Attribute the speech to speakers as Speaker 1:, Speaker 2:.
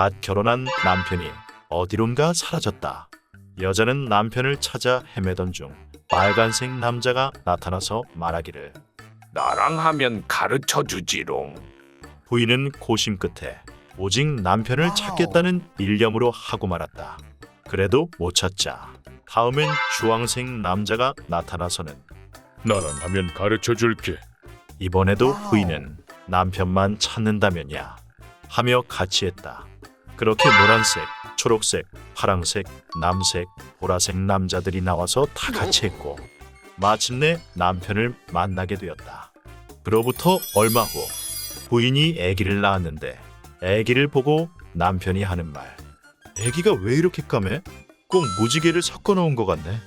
Speaker 1: 갓 결혼한 남편이 어디론가 사라졌다. 여자는 남편을 찾아 헤매던 중 빨간색 남자가 나타나서 말하기를
Speaker 2: 나랑 하면 가르쳐 주지롱.
Speaker 1: 부인은 고심 끝에 오직 남편을 찾겠다는 일념으로 하고 말았다. 그래도 못 찾자. 다음엔 주황색 남자가 나타나서는
Speaker 2: 나랑 하면 가르쳐 줄게.
Speaker 1: 이번에도 부인은 남편만 찾는다면야 하며 같이 했다. 그렇게 노란색, 초록색, 파랑색, 남색, 보라색 남자들이 나와서 다 같이 했고 마침내 남편을 만나게 되었다. 그로부터 얼마 후 부인이 아기를 낳았는데 아기를 보고 남편이 하는 말 아기가 왜 이렇게 까매? 꼭 무지개를 섞어 놓은 것 같네.